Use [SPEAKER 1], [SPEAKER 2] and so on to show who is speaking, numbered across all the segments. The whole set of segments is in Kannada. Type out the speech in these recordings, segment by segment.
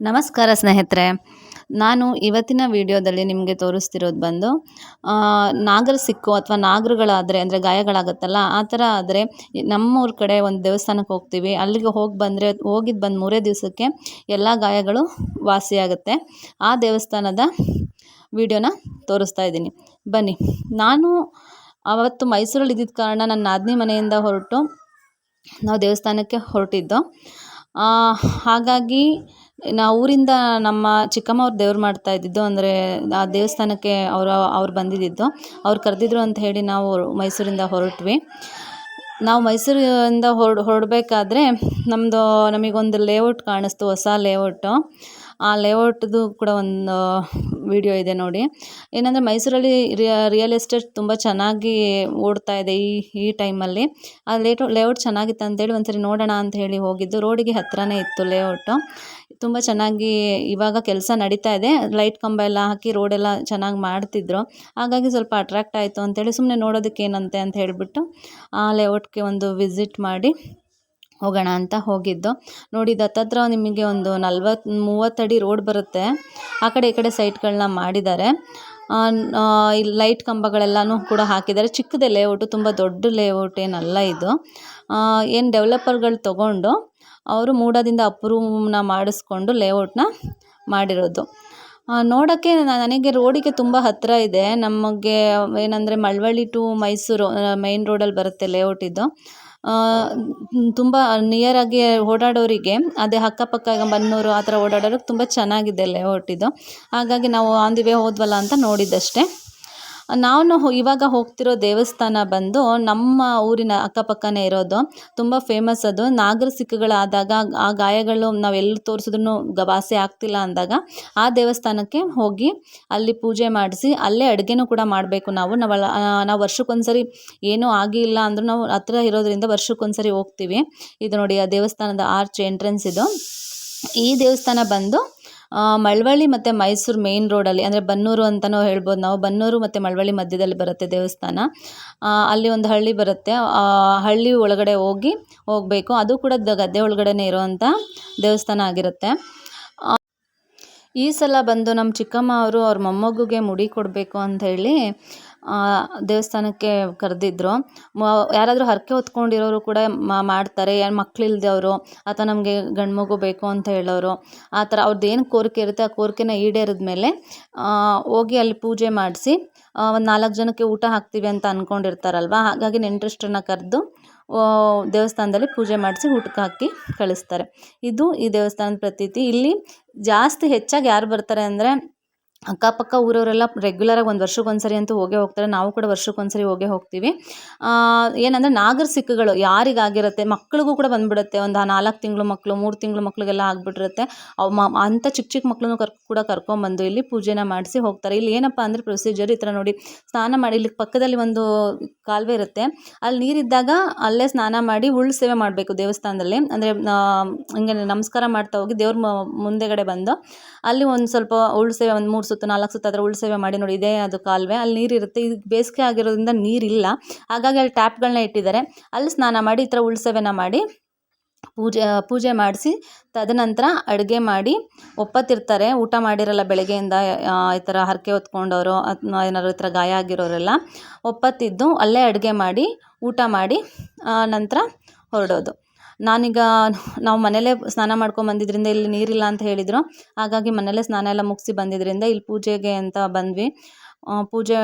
[SPEAKER 1] ನಮಸ್ಕಾರ ಸ್ನೇಹಿತರೆ. ನಾನು ಇವತ್ತಿನ ವಿಡಿಯೋದಲ್ಲಿ ನಿಮಗೆ ತೋರಿಸ್ತಿರೋದು ಬಂದು ನಾಗರ ಸಿಕ್ಕು ಅಥವಾ ನಾಗರುಗಳಾದರೆ, ಅಂದರೆ ಗಾಯಗಳಾಗುತ್ತಲ್ಲ, ಆ ಥರ ಆದರೆ ನಮ್ಮೂರ ಕಡೆ ಒಂದು ದೇವಸ್ಥಾನಕ್ಕೆ ಹೋಗ್ತೀವಿ. ಅಲ್ಲಿಗೆ ಹೋಗಿ ಬಂದರೆ ಹೋಗಿದ್ದು ಬಂದು ಮೂರೇ ದಿವಸಕ್ಕೆ ಎಲ್ಲ ಗಾಯಗಳು ವಾಸಿಯಾಗುತ್ತೆ. ಆ ದೇವಸ್ಥಾನದ ವಿಡಿಯೋನ ತೋರಿಸ್ತಾ ಇದ್ದೀನಿ. ಬನ್ನಿ. ನಾನು ಆವತ್ತು ಮೈಸೂರಲ್ಲಿ ಇದ್ದಿದ್ದ ಕಾರಣ ನನ್ನ ನಾದಿನಿ ಮನೆಯಿಂದ ಹೊರಟು ನಾವು ದೇವಸ್ಥಾನಕ್ಕೆ ಹೊರಟಿದ್ದು. ಹಾಗಾಗಿ ನಾವು ಊರಿಂದ ನಮ್ಮ ಚಿಕ್ಕಮ್ಮ ಅವ್ರು ದೇವ್ರು ಮಾಡ್ತಾ ಇದ್ದಿದ್ದು ಅಂದರೆ ಆ ದೇವಸ್ಥಾನಕ್ಕೆ ಅವರು, ಅವ್ರು ಬಂದಿದ್ದಿದ್ದು. ಅವ್ರು ಕರೆದಿದ್ರು ಅಂತ ಹೇಳಿ ನಾವು ಮೈಸೂರಿಂದ ಹೊರಟ್ವಿ. ನಾವು ಮೈಸೂರಿಂದ ಹೊರಡ್, ಹೊರಡಬೇಕಾದ್ರೆ ನಮ್ಮದು ನಮಗೊಂದು ಲೇಔಟ್ ಕಾಣಿಸ್ತು, ಹೊಸ ಲೇಔಟು ಆ ಲೇಔಟ್ದು ಕೂಡ ಒಂದು ವಿಡಿಯೋ ಇದೆ ನೋಡಿ. ಏನಂದರೆ ಮೈಸೂರಲ್ಲಿ ರಿಯಲ್ ಎಸ್ಟೇಟ್ ತುಂಬ ಚೆನ್ನಾಗಿ ಓಡ್ತಾ ಇದೆ ಈ ಈ ಟೈಮಲ್ಲಿ ಆ ಲೇಟ್ ಲೇಔಟ್ ಚೆನ್ನಾಗಿತ್ತು ಅಂತೇಳಿ ಒಂದ್ಸರಿ ನೋಡೋಣ ಅಂತ ಹೇಳಿ ಹೋಗಿದ್ದು. ರೋಡಿಗೆ ಹತ್ತಿರನೇ ಇತ್ತು ಲೇಔಟು ತುಂಬ ಚೆನ್ನಾಗಿ ಇವಾಗ ಕೆಲಸ ನಡೀತಾ ಇದೆ. ಲೈಟ್ ಕಂಬ ಎಲ್ಲ ಹಾಕಿ ರೋಡೆಲ್ಲ ಚೆನ್ನಾಗಿ ಮಾಡ್ತಿದ್ರು. ಹಾಗಾಗಿ ಸ್ವಲ್ಪ ಅಟ್ರಾಕ್ಟ್ ಆಯಿತು ಅಂತೇಳಿ ಸುಮ್ಮನೆ ನೋಡೋದಕ್ಕೆ ಏನಂತೆ ಅಂತ ಹೇಳಿಬಿಟ್ಟು ಆ ಲೇಔಟ್ಗೆ ಒಂದು ವಿಸಿಟ್ ಮಾಡಿ. ಹೋಗೋಣ ಅಂತ ಹೋಗಿದ್ದು. ನೋಡಿ ದತ್ತಾತ್ರ ನಿಮಗೆ ಒಂದು ನಲ್ವತ್ತು ಮೂವತ್ತಡಿ ರೋಡ್ ಬರುತ್ತೆ. ಆ ಕಡೆ ಈ ಕಡೆ ಸೈಟ್ಗಳನ್ನ ಮಾಡಿದ್ದಾರೆ. ಇಲ್ಲಿ ಲೈಟ್ ಕಂಬಗಳೆಲ್ಲನೂ ಕೂಡ ಹಾಕಿದ್ದಾರೆ. ಚಿಕ್ಕದೇ ಲೇಔಟು, ತುಂಬ ದೊಡ್ಡ ಲೇಔಟ್ ಏನಲ್ಲ ಇದು. ಏನು ಡೆವಲಪರ್ಗಳು ತೊಗೊಂಡು ಅವರು ಮೂಡದಿಂದ ಅಪ್ರೂವ್ನ ಮಾಡಿಸ್ಕೊಂಡು ಲೇಔಟ್ನ ಮಾಡಿರೋದು. ನೋಡೋಕ್ಕೆ ನನಗೆ ರೋಡಿಗೆ ತುಂಬ ಹತ್ತಿರ ಇದೆ. ನಮಗೆ ಏನಂದರೆ ಮಳವಳ್ಳಿ ಟು ಮೈಸೂರು ಮೈನ್ ರೋಡಲ್ಲಿ ಬರುತ್ತೆ ಲೇಔಟ್ ಇದು. ತುಂಬ ನಿಯರಾಗಿ ಓಡಾಡೋರಿಗೆ, ಅದೇ ಅಕ್ಕಪಕ್ಕ ಬನ್ನೂರು ಆ ಥರ ಓಡಾಡೋರಿಗೆ ತುಂಬ ಚೆನ್ನಾಗಿದೆ ಲೇಔಟ್ ಇದು ಹಾಗಾಗಿ ನಾವು ಆನ್ ದಿ ವೇ ಹೋದ್ವಲ್ಲ ಅಂತ ನೋಡಿದ್ದಷ್ಟೇ. ನಾನು ಇವಾಗ ಹೋಗ್ತಿರೋ ದೇವಸ್ಥಾನ ಬಂದು ನಮ್ಮ ಊರಿನ ಅಕ್ಕಪಕ್ಕನೇ ಇರೋದು. ತುಂಬ ಫೇಮಸ್ ಅದು. ನಾಗರ ಸಿಕ್ಕುಗಳಾದಾಗ ಆ ಗಾಯಗಳು ನಾವು ಎಲ್ಲಿ ತೋರಿಸಿದ್ರು ವಾಸಿ ಆಗ್ತಿಲ್ಲ ಅಂದಾಗ ಆ ದೇವಸ್ಥಾನಕ್ಕೆ ಹೋಗಿ ಅಲ್ಲಿ ಪೂಜೆ ಮಾಡಿಸಿ ಅಲ್ಲೇ ಅಡುಗೆನೂ ಕೂಡ ಮಾಡಬೇಕು ನಾವು. ನಾವು ನಾವು ವರ್ಷಕ್ಕೊಂದ್ಸರಿ ಏನೂ ಆಗಿಲ್ಲ ಅಂದರೂ ನಾವು ಹತ್ರ ಇರೋದರಿಂದ ವರ್ಷಕ್ಕೊಂದ್ಸರಿ ಹೋಗ್ತೀವಿ. ಇದು ನೋಡಿ ಆ ದೇವಸ್ಥಾನದ ಆರ್ಚ್ ಎಂಟ್ರೆನ್ಸ್ ಇದು. ಈ ದೇವಸ್ಥಾನ ಬಂದು ಮಳವಳ್ಳಿ ಮತ್ತು ಮೈಸೂರು ಮೇಯ್ನ್ ರೋಡಲ್ಲಿ ಅಂದರೆ ಬನ್ನೂರು ಅಂತಲೂ ಹೇಳ್ಬೋದು ನಾವು. ಬನ್ನೂರು ಮತ್ತು ಮಳವಳ್ಳಿ ಮಧ್ಯದಲ್ಲಿ ಬರುತ್ತೆ ದೇವಸ್ಥಾನ. ಅಲ್ಲಿ ಒಂದು ಹಳ್ಳಿ ಬರುತ್ತೆ. ಹಳ್ಳಿ ಒಳಗಡೆ ಹೋಗಿ ಹೋಗಬೇಕು. ಅದು ಕೂಡ ಗದ್ದೆ ಒಳಗಡೆನೇ ಇರುವಂಥ ದೇವಸ್ಥಾನ ಆಗಿರುತ್ತೆ. ಈ ಸಲ ಬಂದು ನಮ್ಮ ಚಿಕ್ಕಮ್ಮ ಅವರು ಅವ್ರ ಮೊಮ್ಮಗುಗೆ ಮುಡಿ ಕೊಡಬೇಕು ಅಂತ ಹೇಳಿ ದೇವಸ್ಥಾನಕ್ಕೆ ಕರೆದಿದ್ರು. ಯಾರಾದರೂ ಹರಕೆ ಹೊತ್ಕೊಂಡಿರೋರು ಕೂಡ ಮಾಡ್ತಾರೆ. ಮಕ್ಕಳಿಲ್ದವ್ರು ಅಥವಾ ನಮಗೆ ಗಂಡು ಮಗು ಬೇಕು ಅಂತ ಹೇಳೋರು. ಆ ಥರ ಅವ್ರದ್ದು ಏನು ಕೋರಿಕೆ ಇರುತ್ತೆ, ಆ ಕೋರಿಕೆನ ಈಡೇರಿದ ಮೇಲೆ ಹೋಗಿ ಅಲ್ಲಿ ಪೂಜೆ ಮಾಡಿಸಿ ಒಂದು ನಾಲ್ಕು ಜನಕ್ಕೆ ಊಟ ಹಾಕ್ತೀವಿ ಅಂತ ಅಂದ್ಕೊಂಡಿರ್ತಾರಲ್ವ ಹಾಗಾಗಿ ನೆಂಟ್ರಿಷ್ಟನ್ನು ಕರೆದು ದೇವಸ್ಥಾನದಲ್ಲಿ ಪೂಜೆ ಮಾಡಿಸಿ ಊಟಕ್ಕೆ ಹಾಕಿ ಕಳಿಸ್ತಾರೆ. ಇದು ಈ ದೇವಸ್ಥಾನದ ಪ್ರತೀತಿ. ಇಲ್ಲಿ ಜಾಸ್ತಿ ಹೆಚ್ಚಾಗಿ ಯಾರು ಬರ್ತಾರೆ ಅಂದರೆ ಅಕ್ಕಪಕ್ಕ ಊರವರೆಲ್ಲ ರೆಗ್ಯುಲರಾಗಿ ಒಂದು ವರ್ಷಕ್ಕೆ ಒಂದು ಸರಿ ಅಂತೂ ಹೋಗೇ ಹೋಗ್ತಾರೆ. ನಾವು ಕೂಡ ವರ್ಷಕ್ಕೆ ಒಂದು ಸರಿ ಹೋಗೇ ಹೋಗ್ತೀವಿ. ಏನಂದರೆ ನಾಗರ ಸಿಕ್ಕುಗಳು ಯಾರಿಗಾಗಿರುತ್ತೆ ಮಕ್ಳಿಗೂ ಕೂಡ ಬಂದ್ಬಿಡುತ್ತೆ. ಒಂದು ನಾಲ್ಕು ತಿಂಗಳು ಮಕ್ಕಳು ಮೂರು ತಿಂಗಳು ಮಕ್ಕಳಿಗೆಲ್ಲ ಆಗಿಬಿಟ್ಟಿರುತ್ತೆ. ಅವು ಮ ಅಂಥ ಚಿಕ್ಕ ಚಿಕ್ಕ ಮಕ್ಕಳನ್ನು ಕರ್, ಕೂಡ ಕರ್ಕೊಂಬಂದು ಇಲ್ಲಿ ಪೂಜೆನ ಮಾಡಿಸಿ ಹೋಗ್ತಾರೆ. ಇಲ್ಲಿ ಏನಪ್ಪ ಅಂದರೆ ಪ್ರೊಸೀಜರ್ ಈ ಥರ ನೋಡಿ. ಸ್ನಾನ ಮಾಡಿ, ಇಲ್ಲಿ ಪಕ್ಕದಲ್ಲಿ ಒಂದು ಕಾಲುವೆ ಇರುತ್ತೆ. ಅಲ್ಲಿ ನೀರಿದ್ದಾಗ ಅಲ್ಲೇ ಸ್ನಾನ ಮಾಡಿ ಉಳ್ಳು ಸೇವೆ ಮಾಡಬೇಕು ದೇವಸ್ಥಾನದಲ್ಲಿ. ಅಂದರೆ ಹಿಂಗೆ ನಮಸ್ಕಾರ ಮಾಡ್ತಾ ಹೋಗಿ ದೇವ್ರ ಮುಂದೆಗಡೆ ಬಂದು ಅಲ್ಲಿ ಒಂದು ಸ್ವಲ್ಪ ಉಳ್ಳು ಸೇವೆ ಒಂದು ಮೂರು ಸುತ್ತು, ನಾಲ್ಕು ಸುತ್ತು ಅದರ ಉಳ್ಸೇವೆ ಮಾಡಿ ನೋಡಿ, ಇದೇ ಅದು ಕಾಲುವೆ. ಅಲ್ಲಿ ನೀರಿರುತ್ತೆ. ಇದು ಬೇಸಿಗೆ ಆಗಿರೋದ್ರಿಂದ ನೀರಿಲ್ಲ. ಹಾಗಾಗಿ ಅಲ್ಲಿ ಟ್ಯಾಪ್ಗಳನ್ನ ಇಟ್ಟಿದ್ದಾರೆ. ಅಲ್ಲಿ ಸ್ನಾನ ಮಾಡಿ, ಈ ಥರ ಉಳ್ಸೇವೆನ ಮಾಡಿ, ಪೂಜೆ ಪೂಜೆ ಮಾಡಿಸಿ, ತದನಂತರ ಅಡುಗೆ ಮಾಡಿ, ಒಪ್ಪತ್ತಿರ್ತಾರೆ. ಊಟ ಮಾಡಿರಲ್ಲ ಬೆಳಗ್ಗೆಯಿಂದ ಈ ಥರ ಹರಕೆ ಹೊತ್ಕೊಂಡವರು ಏನಾದ್ರು ಈ ಥರ ಗಾಯ ಆಗಿರೋರೆಲ್ಲ. ಒಪ್ಪತ್ತಿದ್ದು, ಅಲ್ಲೇ ಅಡುಗೆ ಮಾಡಿ, ಊಟ ಮಾಡಿ ನಂತರ ಹೊರಡೋದು. ನಾನೀಗ ನಾವು ಮನೆಯಲ್ಲೇ ಸ್ನಾನ ಮಾಡ್ಕೊಂಡು ಬಂದಿದ್ದರಿಂದ ಇಲ್ಲಿ ನೀರಿಲ್ಲ ಅಂತ ಹೇಳಿದರು. ಹಾಗಾಗಿ ಮನೆಯಲ್ಲೇ ಸ್ನಾನ ಎಲ್ಲ ಮುಗಿಸಿ ಬಂದಿದ್ದರಿಂದ ಇಲ್ಲಿ ಪೂಜೆಗೆ ಅಂತ ಬಂದ್ವಿ. ಪೂಜೆ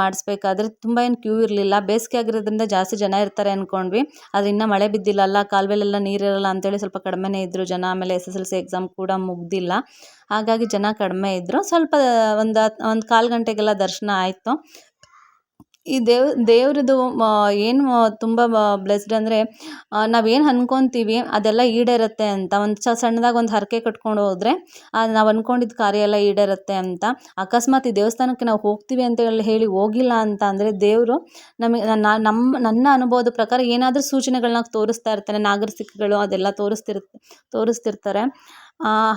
[SPEAKER 1] ಮಾಡಿಸ್ಬೇಕಾದ್ರೆ ತುಂಬ ಏನು ಕ್ಯೂ ಇರಲಿಲ್ಲ. ಬೇಸಿಗೆ ಆಗಿರೋದ್ರಿಂದ ಜಾಸ್ತಿ ಜನ ಇರ್ತಾರೆ ಅಂದ್ಕೊಂಡ್ವಿ ಆದರೆ ಇನ್ನೂ ಮಳೆ ಬಿದ್ದಿಲ್ಲಲ್ಲ ಕಾಲುವೆಲೆಲ್ಲ ನೀರಿರಲ್ಲ ಅಂತೇಳಿ ಸ್ವಲ್ಪ ಕಡಿಮೆನೇ ಇದ್ದರು ಜನ. ಆಮೇಲೆ S S L C exam ಕೂಡ ಮುಗ್ದಿಲ್ಲ. ಹಾಗಾಗಿ ಜನ ಕಡಿಮೆ ಇದ್ದರು ಸ್ವಲ್ಪ ಒಂದು ಒಂದು ಕಾಲು ಗಂಟೆಗೆಲ್ಲ ದರ್ಶನ ಆಯಿತು. ಈ ದೇವ್ ದೇವ್ರದ್ದು ಏನು ತುಂಬ ಬ್ಲೆಸ್ಡ್ ಅಂದರೆ ನಾವೇನು ಅಂದ್ಕೊತೀವಿ ಅದೆಲ್ಲ ಈಡೇರುತ್ತೆ ಅಂತ. ಒಂದು ಸಣ್ಣದಾಗಿ ಒಂದು ಹರಕೆ ಕಟ್ಕೊಂಡು ಹೋದರೆ ನಾವು ಅಂದ್ಕೊಂಡಿದ್ದ ಕಾರ್ಯ ಎಲ್ಲ ಈಡೇರುತ್ತೆ ಅಂತ. ಅಕಸ್ಮಾತ್ ಈ ದೇವಸ್ಥಾನಕ್ಕೆ ನಾವು ಹೋಗ್ತೀವಿ ಅಂತ ಹೇಳಿ ಹೋಗಿಲ್ಲ ಅಂತ ಅಂದರೆ ದೇವರು ನಮಗೆ ನಮ್ಮ ನನ್ನ ಅನುಭವದ ಪ್ರಕಾರ ಏನಾದರೂ ಸೂಚನೆಗಳನ್ನ ತೋರಿಸ್ತಾ ಇರ್ತಾನೆ. ನಾಗರಿಕಗಳು ಅದೆಲ್ಲ ತೋರಿಸ್ತಿರ್ ತೋರಿಸ್ತಿರ್ತಾರೆ.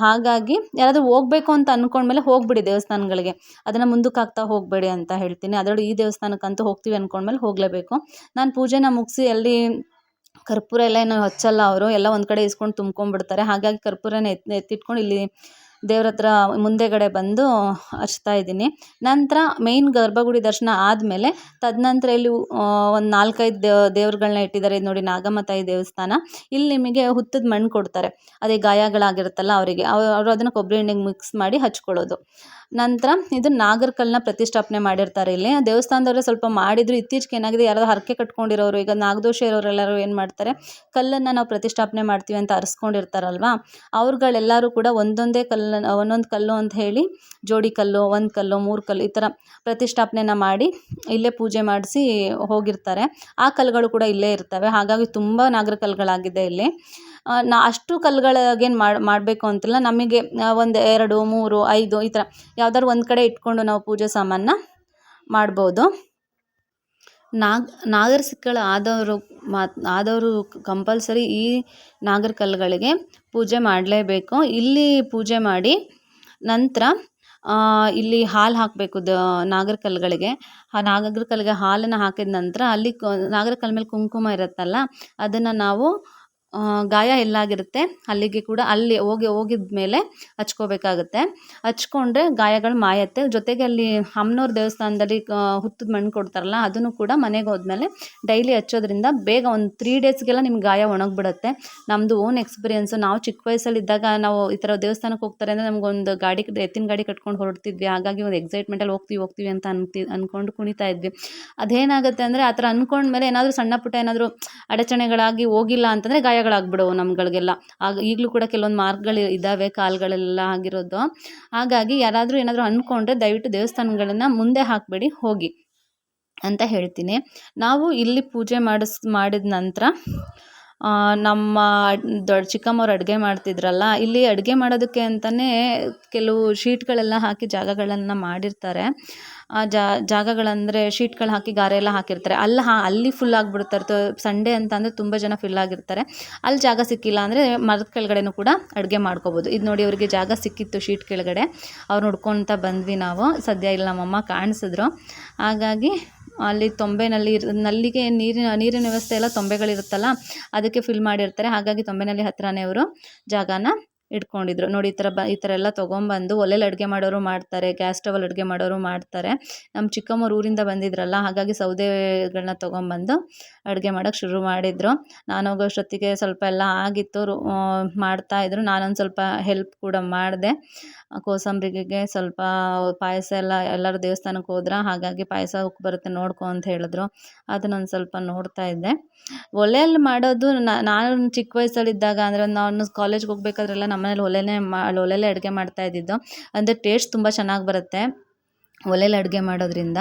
[SPEAKER 1] ಹಾಗಾಗಿ ಯಾರಾದರೂ ಹೋಗ್ಬೇಕು ಅಂತ ಅಂದ್ಕೊಂಡ್ಮೇಲೆ ಹೋಗ್ಬಿಡಿ ದೇವಸ್ಥಾನಗಳಿಗೆ. ಅದನ್ನು ಮುಂದಕ್ಕೆ ಹಾಕ್ತಾ ಹೋಗಬೇಡಿ ಅಂತ ಹೇಳ್ತೀನಿ. ಅದರಲ್ಲೂ ಈ ದೇವಸ್ಥಾನಕ್ಕಂತೂ ಹೋಗ್ತೀವಿ ಅಂದ್ಕೊಂಡ್ಮೇಲೆ ಹೋಗಲೇಬೇಕು. ನಾನು ಪೂಜೆನ ಮುಗಿಸಿ ಅಲ್ಲಿ ಕರ್ಪೂರ ಎಲ್ಲ ಏನು ಹಚ್ಚಲ್ಲ ಅವರು. ಎಲ್ಲ ಒಂದು ಕಡೆ ಇಸ್ಕೊಂಡು ತುಂಬ್ಕೊಂಡ್ಬಿಡ್ತಾರೆ. ಹಾಗಾಗಿ ಕರ್ಪೂರನ ಎತ್ ಎತ್ತಿಟ್ಕೊಂಡು ಇಲ್ಲಿ ದೇವ್ರ ಹತ್ರ ಮುಂದೆಗಡೆ ಬಂದು ಹಚ್ತಾ ಇದ್ದೀನಿ. ನಂತರ ಮೇಯ್ನ್ ಗರ್ಭಗುಡಿ ದರ್ಶನ ಆದಮೇಲೆ ತದನಂತರ ಇಲ್ಲಿ ಒಂದು ನಾಲ್ಕೈದು ದೇವ್ರುಗಳನ್ನ ಇಟ್ಟಿದ್ದಾರೆ. ಇದು ನೋಡಿ ನಾಗಮ್ಮ ತಾಯಿ ದೇವಸ್ಥಾನ. ಇಲ್ಲಿ ನಿಮಗೆ ಹುತ್ತದ ಮಣ್ಣು ಕೊಡ್ತಾರೆ. ಅದೇ ಗಾಯಗಳಾಗಿರುತ್ತಲ್ಲ ಅವರಿಗೆ. ಅವರು ಅದನ್ನು ಕೊಬ್ಬರಿ ಎಣ್ಣೆಗೆ ಮಿಕ್ಸ್ ಮಾಡಿ ಹಚ್ಕೊಳ್ಳೋದು. ನಂತರ ಇದು ನಾಗರ ಕಲ್ಲನ್ನ ಪ್ರತಿಷ್ಠಾಪನೆ ಮಾಡಿರ್ತಾರೆ ಇಲ್ಲಿ. ದೇವಸ್ಥಾನದವರೇ ಸ್ವಲ್ಪ ಮಾಡಿದ್ರು. ಇತ್ತೀಚೆಗೆ ಏನಾಗಿದೆ, ಯಾರಾದ್ರು ಹರಕೆ ಕಟ್ಕೊಂಡಿರೋರು, ಈಗ ನಾಗದೋಷ ಇರೋರೆಲ್ಲರೂ ಏನು ಮಾಡ್ತಾರೆ, ಕಲ್ಲನ್ನು ನಾವು ಪ್ರತಿಷ್ಠಾಪನೆ ಮಾಡ್ತೀವಿ ಅಂತ ಅರ್ಸ್ಕೊಂಡಿರ್ತಾರಲ್ವಾ, ಅವ್ರುಗಳೆಲ್ಲರೂ ಕೂಡ ಒಂದೊಂದೇ ಕಲ್ಲನ್ನು, ಒಂದೊಂದು ಕಲ್ಲು ಅಂತ ಹೇಳಿ, ಜೋಡಿ ಕಲ್ಲು, ಒಂದು ಕಲ್ಲು, ಮೂರು ಕಲ್ಲು ಈ ಥರ ಪ್ರತಿಷ್ಠಾಪನೆನ ಮಾಡಿ ಇಲ್ಲೇ ಪೂಜೆ ಮಾಡಿಸಿ ಹೋಗಿರ್ತಾರೆ. ಆ ಕಲ್ಲುಗಳು ಕೂಡ ಇಲ್ಲೇ ಇರ್ತವೆ. ಹಾಗಾಗಿ ತುಂಬ ನಾಗರ ಕಲ್ಲುಗಳಾಗಿದೆ ಇಲ್ಲಿ. ನಾ, ಅಷ್ಟು ಕಲ್ಲುಗಳಾಗೇನು ಮಾಡಿ, ಮಾಡಬೇಕು ಅಂತಿಲ್ಲ. ನಮಗೆ ಒಂದು ಎರಡು, ಮೂರು, ಐದು ಈ ಥರ ಯಾವ್ದಾದ್ರು ಒಂದು ಕಡೆ ಇಟ್ಕೊಂಡು ನಾವು ಪೂಜೆ ಸಾಮಾನನ್ನ ಮಾಡ್ಬೋದು. ನಾಗ, ನಾಗರ ಸಿಕ್ಕಳು ಆದವರು ಮಾತ್, ಆದವರು ಕಂಪಲ್ಸರಿ ಈ ನಾಗರ ಕಲ್ಲುಗಳಿಗೆ ಪೂಜೆ ಮಾಡಲೇಬೇಕು. ಇಲ್ಲಿ ಪೂಜೆ ಮಾಡಿ ನಂತರ ಇಲ್ಲಿ ಹಾಲು ಹಾಕಬೇಕು ದ, ನಾಗರ ಕಲ್ಲುಗಳಿಗೆ. ಆ ನಾಗರ ಕಲ್ಲಿಗೆ ಹಾಲನ್ನು ಹಾಕಿದ ನಂತರ ಅಲ್ಲಿ ಕ, ನಾಗರ ಕಲ್ಲ ಮೇಲೆ ಕುಂಕುಮ ಇರುತ್ತಲ್ಲ, ಅದನ್ನು ನಾವು ಗಾಯ ಎಲ್ಲಾಗಿರುತ್ತೆ. ಅಲ್ಲಿಗೆ ಕೂಡ ಅಲ್ಲಿ ಹೋಗಿ ಹೋಗಿದ ಮೇಲೆ ಹಚ್ಕೋಬೇಕಾಗುತ್ತೆ. ಹಚ್ಕೊಂಡ್ರೆ ಗಾಯಗಳು ಮಾಯತ್ತೆ. ಜೊತೆಗೆ ಅಲ್ಲಿ ಅಮ್ಮನವ್ರ ದೇವಸ್ಥಾನದಲ್ಲಿ ಹುತ್ತದ ಮಣ್ಣು ಕೊಡ್ತಾರಲ್ಲ, ಅದನ್ನು ಕೂಡ ಮನೆಗೆ ಹೋದ್ಮೇಲೆ ಡೈಲಿ ಹಚ್ಚೋದ್ರಿಂದ ಬೇಗ ಒಂದು ತ್ರೀ ಡೇಸ್ಗೆಲ್ಲ ನಿಮ್ಗೆ ಗಾಯ ಒಣಗಿಬಿಡತ್ತೆ. ನಮ್ಮದು ಓನ್ ಎಕ್ಸ್ಪೀರಿಯೆನ್ಸು ನಾವು ಚಿಕ್ಕ ವಯಸ್ಸಲ್ಲಿದ್ದಾಗ ನಾವು ಈ ಥರ ದೇವಸ್ಥಾನಕ್ಕೆ ಹೋಗ್ತಾರೆ ಅಂದರೆ ನಮಗೊಂದು ಗಾಡಿ ಎತ್ತಿನ ಗಾಡಿ ಕಟ್ಕೊಂಡು ಹೊರಡ್ತಿದ್ವಿ. ಹಾಗಾಗಿ ಒಂದು ಎಕ್ಸೈಟ್ಮೆಂಟಲ್ಲಿ ಹೋಗ್ತೀವಿ ಹೋಗ್ತೀವಿ ಅಂತ ಅನ್ತಿ ಅಂದ್ಕೊಂಡು ಕುಣಿತಾ ಇದ್ವಿ. ಅದೇನಾಗುತ್ತೆ ಅಂದರೆ ಆ ಥರ ಅಂದ್ಕೊಂಡ್ಮೇಲೆ ಏನಾದರೂ ಸಣ್ಣ ಪುಟ್ಟ ಏನಾದರೂ ಅಡಚಣೆಗಳಾಗಿ ಹೋಗಿಲ್ಲ ಅಂತಂದರೆ ಗಾಯ ಗಾಯಗಳಾಗ್ಬಿಡವು ನಮ್ಗಳಿಗೆಲ್ಲ. ಆಗ ಈಗಲೂ ಕೂಡ ಕೆಲವೊಂದು ಮಾರ್ಕ್ಗಳು ಇದ್ದಾವೆ ಕಾಲುಗಳೆಲ್ಲ ಆಗಿರೋದು. ಹಾಗಾಗಿ ಯಾರಾದರೂ ಏನಾದರೂ ಅಂದ್ಕೊಂಡ್ರೆ ದಯವಿಟ್ಟು ದೇವಸ್ಥಾನಗಳನ್ನು ಮುಂದೆ ಹಾಕಬೇಡಿ, ಹೋಗಿ ಅಂತ ಹೇಳ್ತೀನಿ. ನಾವು ಇಲ್ಲಿ ಪೂಜೆ ಮಾಡಿಸ್, ಮಾಡಿದ ನಂತರ ನಮ್ಮ ದೊಡ್ಡ ಚಿಕ್ಕಮ್ಮವ್ರು ಅಡುಗೆ ಮಾಡ್ತಿದ್ರಲ್ಲ, ಇಲ್ಲಿ ಅಡುಗೆ ಮಾಡೋದಕ್ಕೆ ಅಂತಲೇ ಕೆಲವು ಶೀಟ್ಗಳೆಲ್ಲ ಹಾಕಿ ಜಾಗಗಳನ್ನು ಮಾಡಿರ್ತಾರೆ. ಆ ಜಾಗಗಳಂದರೆ ಶೀಟ್ಗಳು ಹಾಕಿ ಗಾರೆ ಎಲ್ಲ ಹಾಕಿರ್ತಾರೆ. ಅಲ್ಲಿ ಹಾ, ಅಲ್ಲಿ ಫುಲ್ ಆಗಿಬಿಡ್ತಾರೆ. ಸಂಡೇ ಅಂತ ಅಂದರೆ ತುಂಬ ಜನ ಫಿಲ್ ಆಗಿರ್ತಾರೆ. ಅಲ್ಲಿ ಜಾಗ ಸಿಕ್ಕಿಲ್ಲ ಅಂದರೆ ಮರದ ಕೆಳಗಡೆನೂ ಕೂಡ ಅಡುಗೆ ಮಾಡ್ಕೋಬೋದು. ಇದು ನೋಡಿ ಅವರಿಗೆ ಜಾಗ ಸಿಕ್ಕಿತ್ತು ಶೀಟ್ ಕೆಳಗಡೆ. ಅವ್ರು ನೋಡ್ಕೊತಾ ಬಂದ್ವಿ ನಾವು. ಸದ್ಯ ಇಲ್ಲಿ ನಮ್ಮಮ್ಮ ಕಾಣಿಸಿದ್ರು. ಹಾಗಾಗಿ ಅಲ್ಲಿ ತೊಂಬೆ ನಲ್ಲಿ ನಲ್ಲಿಗೆ ನೀರಿನ ನೀರಿನ ವ್ಯವಸ್ಥೆ ಎಲ್ಲ ತೊಂಬೆಗಳಿರುತ್ತಲ್ಲ, ಅದಕ್ಕೆ ಫಿಲ್ ಮಾಡಿರ್ತಾರೆ. ಹಾಗಾಗಿ ತೊಂಬೆ ನಲ್ಲಿ ಹತ್ರನೇ ಅವರು ಜಾಗನ ಇಟ್ಕೊಂಡಿದ್ರು. ನೋಡಿ, ಈ ಥರ ಬ, ಈ ಥರ ಎಲ್ಲ ತೊಗೊಂಬಂದು ಒಲೆಯಲ್ಲಿ ಅಡುಗೆ ಮಾಡೋರು ಮಾಡ್ತಾರೆ, ಗ್ಯಾಸ್ ಸ್ಟವಲ್ಲಿ ಅಡುಗೆ ಮಾಡೋರು ಮಾಡ್ತಾರೆ. ನಮ್ಮ ಚಿಕ್ಕಮ್ಮವ್ರು ಊರಿಂದ ಬಂದಿದ್ರಲ್ಲ, ಹಾಗಾಗಿ ಸೌದೆಗಳನ್ನ ತೊಗೊಂಬಂದು ಅಡುಗೆ ಮಾಡೋಕ್ಕೆ ಶುರು ಮಾಡಿದರು. ನಾನು ಹೋಗೋಷ್ಟೊತ್ತಿಗೆ ಸ್ವಲ್ಪ ಎಲ್ಲ ಆಗಿತ್ತು ಮಾಡ್ತಾಯಿದ್ರು ನಾನೊಂದು ಸ್ವಲ್ಪ ಹೆಲ್ಪ್ ಕೂಡ ಮಾಡಿದೆ. ಕೋಸಂಬರಿಗೆ ಸ್ವಲ್ಪ ಪಾಯಸ ಎಲ್ಲ, ಎಲ್ಲರೂ ದೇವಸ್ಥಾನಕ್ಕೆ ಹೋದ್ರೆ, ಹಾಗಾಗಿ ಪಾಯಸ ಬರುತ್ತೆ ನೋಡ್ಕೊ ಅಂತ ಹೇಳಿದ್ರು. ಅದನ್ನೊಂದು ಸ್ವಲ್ಪ ನೋಡ್ತಾ ಇದ್ದೆ. ಒಲೆಯಲ್ಲಿ ಮಾಡೋದು ನಾನು ಚಿಕ್ಕ ವಯಸ್ಸಲ್ಲಿದ್ದಾಗ ಅಂದರೆ ನಾನು ಕಾಲೇಜ್ಗೆ ಹೋಗ್ಬೇಕಾದ್ರೆಲ್ಲ ನಮ್ಮನೇಲಿ ಒಲೆನೇ ಮಾ ಒಲೆಯಲ್ಲೇ ಅಡುಗೆ ಮಾಡ್ತಾ ಇದ್ದಿದ್ದು. ಅಂದರೆ ಟೇಸ್ಟ್ ತುಂಬ ಚೆನ್ನಾಗಿ ಬರುತ್ತೆ ಒಲೆಯಲ್ಲಿ ಅಡುಗೆ ಮಾಡೋದ್ರಿಂದ.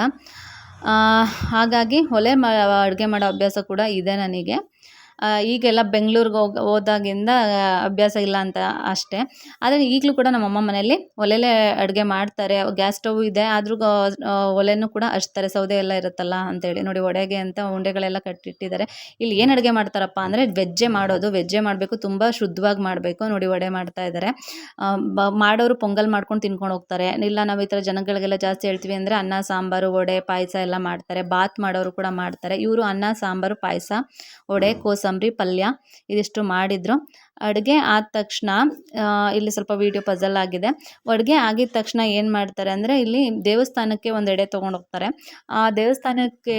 [SPEAKER 1] ಹಾಗಾಗಿ ಒಲೆ ಮಾ, ಅಡುಗೆ ಮಾಡೋ ಅಭ್ಯಾಸ ಕೂಡ ಇದೆ ನನಗೆ. ಈಗೆಲ್ಲ ಬೆಂಗ್ಳೂರಿಗೆ ಹೋಗಿ, ಹೋದಾಗಿಂದ ಅಭ್ಯಾಸ ಇಲ್ಲ ಅಂತ ಅಷ್ಟೇ. ಆದರೆ ಈಗಲೂ ಕೂಡ ನಮ್ಮ ಅಮ್ಮ ಮನೆಯಲ್ಲಿ ಒಲೆಯಲ್ಲೇ ಅಡುಗೆ ಮಾಡ್ತಾರೆ. ಗ್ಯಾಸ್ ಸ್ಟವ್ ಇದೆ, ಆದರೂ ಒಲೆನೂ ಕೂಡ ಹಚ್ತಾರೆ. ಸೌದೆ ಎಲ್ಲ ಇರುತ್ತಲ್ಲ ಅಂತೇಳಿ. ನೋಡಿ ಒಡೆಗೆ ಅಂತ ಉಂಡೆಗಳೆಲ್ಲ ಕಟ್ಟಿಟ್ಟಿದ್ದಾರೆ. ಇಲ್ಲಿ ಏನು ಅಡುಗೆ ಮಾಡ್ತಾರಪ್ಪ ಅಂದರೆ ವೆಜ್ಜೆ ಮಾಡೋದು. ವೆಜ್ಜೆ ಮಾಡಬೇಕು, ತುಂಬ ಶುದ್ಧವಾಗಿ ಮಾಡಬೇಕು. ನೋಡಿ ವಡೆ ಮಾಡ್ತಾ ಇದ್ದಾರೆ. ಮಾಡೋರು ಪೊಂಗಲ್ ಮಾಡ್ಕೊಂಡು ತಿನ್ಕೊಂಡು ಹೋಗ್ತಾರೆ. ಇಲ್ಲ ನಾವು ಈ ಥರ ಜನಗಳಿಗೆಲ್ಲ ಜಾಸ್ತಿ ಹೇಳ್ತೀವಿ ಅಂದರೆ ಅನ್ನ, ಸಾಂಬಾರು, ವಡೆ, ಪಾಯಸ ಎಲ್ಲ ಮಾಡ್ತಾರೆ. ಬಾತ್ ಮಾಡೋರು ಕೂಡ ಮಾಡ್ತಾರೆ. ಇವರು ಅನ್ನ, ಸಾಂಬಾರು, ಪಾಯಸ, ವಡೆ ಕೋಸ ಕೋಸಂಬರಿ ಪಲ್ಯ ಇದಿಷ್ಟು ಮಾಡಿದರು. ಅಡುಗೆ ಆದ ತಕ್ಷಣ ಇಲ್ಲಿ ಸ್ವಲ್ಪ ವೀಡಿಯೋ ಪಜಲ್ ಆಗಿದೆ. ಅಡುಗೆ ಆಗಿದ ತಕ್ಷಣ ಏನು ಮಾಡ್ತಾರೆ ಅಂದರೆ, ಇಲ್ಲಿ ದೇವಸ್ಥಾನಕ್ಕೆ ಒಂದು ಎಡೆ ಹೋಗ್ತಾರೆ. ಆ ದೇವಸ್ಥಾನಕ್ಕೆ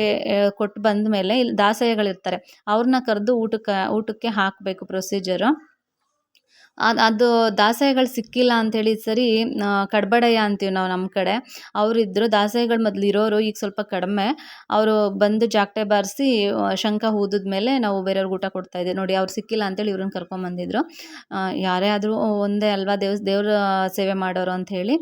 [SPEAKER 1] ಕೊಟ್ಟು ಬಂದ ಮೇಲೆ ಇಲ್ಲಿ ದಾಸಯ್ಯಗಳಿರ್ತಾರೆ ಅವ್ರನ್ನ ಕರೆದು ಊಟಕ್ಕೆ ಊಟಕ್ಕೆ ಹಾಕಬೇಕು ಪ್ರೊಸೀಜರು ಅದು ಅದು ದಾಸಯ್ಯಗಳು ಸಿಕ್ಕಿಲ್ಲ ಅಂಥೇಳಿ ಸರಿ ಕಡ್ಬಡಯ್ಯ ಅಂತೀವಿ ನಾವು ನಮ್ಮ ಕಡೆ. ಅವರಿದ್ದರು ದಾಸಾಯಿಗಳು ಮೊದಲು ಇರೋರು ಈಗ ಸ್ವಲ್ಪ ಕಡಿಮೆ. ಅವರು ಬಂದು ಜಾಕ್ಟೆ ಬಾರಿಸಿ ಶಂಖ ಊದಿದ ಮೇಲೆ ನಾವು ಬೇರೆಯವ್ರಿಗೆ ಊಟ ಕೊಡ್ತಾ ಇದ್ದೀವಿ ನೋಡಿ ಅವ್ರು ಸಿಕ್ಕಿಲ್ಲ ಅಂತೇಳಿ ಇವ್ರನ್ನ ಕರ್ಕೊಂಬಂದಿದ್ರು ಯಾರೇ ಆದರೂ ಒಂದೇ ಅಲ್ವಾ ದೇವ್ ದೇವ್ರ ಸೇವೆ ಮಾಡೋರು ಅಂಥೇಳಿ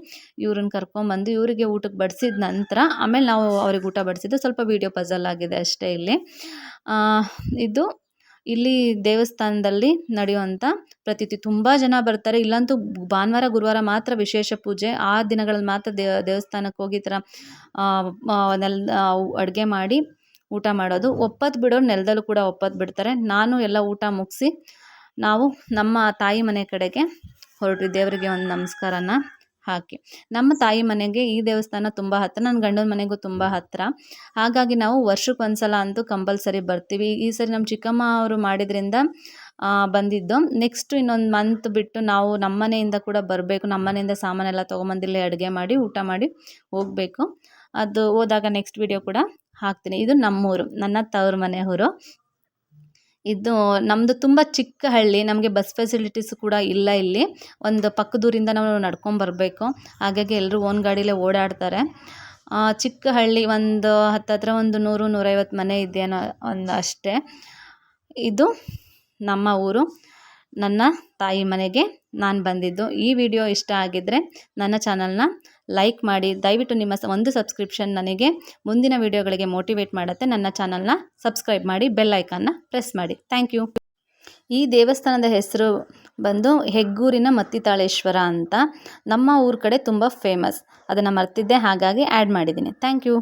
[SPEAKER 1] ಇವ್ರನ್ನ ಕರ್ಕೊಂಬಂದು ಇವರಿಗೆ ಊಟಕ್ಕೆ ಬಡಿಸಿದ ನಂತರ ಆಮೇಲೆ ನಾವು ಅವ್ರಿಗೆ ಊಟ ಬಡಿಸಿದ್ದು ಸ್ವಲ್ಪ ವೀಡಿಯೋ ಪಝಲ್ ಆಗಿದೆ ಅಷ್ಟೇ ಇಲ್ಲಿ. ಇದು ಇಲ್ಲಿ ದೇವಸ್ಥಾನದಲ್ಲಿ ನಡೆಯುವಂಥ ಪ್ರತೀತಿ. ತುಂಬ ಜನ ಬರ್ತಾರೆ. ಇಲ್ಲಂತೂ ಭಾನುವಾರ, ಗುರುವಾರ ಮಾತ್ರ ವಿಶೇಷ ಪೂಜೆ. ಆ ದಿನಗಳಲ್ಲಿ ಮಾತ್ರ ದೇವ ದೇವಸ್ಥಾನಕ್ಕೆ ಹೋಗಿ ಈ ಥರ ನೆಲ್ ಅಡುಗೆ ಮಾಡಿ ಊಟ ಮಾಡೋದು. ಒಪ್ಪತ್ತು ಬಿಡೋರು ನೆಲದಲ್ಲೂ ಕೂಡ ಒಪ್ಪತ್ತು ಬಿಡ್ತಾರೆ. ನಾನು ಎಲ್ಲ ಊಟ ಮುಗಿಸಿ ನಾವು ನಮ್ಮ ತಾಯಿ ಮನೆ ಕಡೆಗೆ ಹೊರಟ್ವಿ. ದೇವರಿಗೆ ಒಂದು ನಮಸ್ಕಾರನ. ಹಾಕಿ. ನಮ್ಮ ತಾಯಿ ಮನೆಗೆ ಈ ದೇವಸ್ಥಾನ ತುಂಬ ಹತ್ತಿರ ನನ್ನ ಗಂಡನ ಮನೆಗೂ ತುಂಬ ಹತ್ತಿರ ಹಾಗಾಗಿ ನಾವು ವರ್ಷಕ್ಕೆ ಒಂದ್ಸಲ ಅಂತೂ ಕಂಪಲ್ಸರಿ ಬರ್ತೀವಿ. ಈ ಸರಿ ನಮ್ಮ ಚಿಕ್ಕಮ್ಮ ಅವರು ಮಾಡಿದ್ರಿಂದ ಬಂದಿದ್ದು. ನೆಕ್ಸ್ಟ್ ಇನ್ನೊಂದು ಮಂತ್ ಬಿಟ್ಟು ನಾವು ನಮ್ಮ ಮನೆಯಿಂದ ಕೂಡ ಬರಬೇಕು. ನಮ್ಮ ಮನೆಯಿಂದ ಸಾಮಾನೆಲ್ಲ ತೊಗೊಂಬಂದಿಲ್ಲೇ ಅಡುಗೆ ಮಾಡಿ, ಊಟ ಮಾಡಿ ಹೋಗಬೇಕು. ಅದು ಹೋದಾಗ ನೆಕ್ಸ್ಟ್ ವಿಡಿಯೋ ಕೂಡ ಹಾಕ್ತೀನಿ. ಇದು ನಮ್ಮೂರು, ನನ್ನ ತವ್ರ ಮನೆ ಊರು ಇದು ನಮ್ಮದು ತುಂಬ ಚಿಕ್ಕ ಹಳ್ಳಿ, ನಮಗೆ ಬಸ್ ಫೆಸಿಲಿಟೀಸ್ ಕೂಡ ಇಲ್ಲ ಇಲ್ಲಿ. ಒಂದು ಪಕ್ಕದೂರಿಂದ ನಾವು ನಡ್ಕೊಂಡು ಬರಬೇಕು. ಹಾಗಾಗಿ ಎಲ್ಲರೂ ಓನ್ ಗಾಡಿಲೇ ಓಡಾಡ್ತಾರೆ. ಚಿಕ್ಕ ಹಳ್ಳಿ ಒಂದು ಹತ್ತತ್ರ ಒಂದು ನೂರು, ನೂರೈವತ್ತು ಮನೆ ಇದೆಯೇನೋ ಒಂದು ಅಷ್ಟೇ. ಇದು ನಮ್ಮ ಊರು. ನನ್ನ ತಾಯಿ ಮನೆಗೆ ನಾನು ಬಂದಿದ್ದು. ಈ ವಿಡಿಯೋ ಇಷ್ಟ ಆಗಿದ್ದರೆ ನನ್ನ ಚಾನಲ್ನ ಲೈಕ್ ಮಾಡಿ. ದಯವಿಟ್ಟು ನಿಮ್ಮ ಒಂದು ಸಬ್ಸ್ಕ್ರಿಪ್ಷನ್ ನನಗೆ ಮುಂದಿನ ವಿಡಿಯೋಗಳಿಗೆ ಮೋಟಿವೇಟ್ ಮಾಡುತ್ತೆ, ನನ್ನ ಚಾನಲ್ನ ಸಬ್ಸ್ಕ್ರೈಬ್ ಮಾಡಿ, ಬೆಲ್ ಐಕಾನ್ನ ಪ್ರೆಸ್ ಮಾಡಿ. Thank you. ಈ ದೇವಸ್ಥಾನದ ಹೆಸರು ಬಂದು ಹೆಗ್ಗೂರಿನ ಮತ್ತಿತಾಳೇಶ್ವರ ಅಂತ ನಮ್ಮ ಊರ ಕಡೆ ತುಂಬ ಫೇಮಸ್ ಅದನ್ನು ಮರ್ತಿದ್ದೆ ಹಾಗಾಗಿ ಆ್ಯಡ್ ಮಾಡಿದ್ದೀನಿ. Thank you.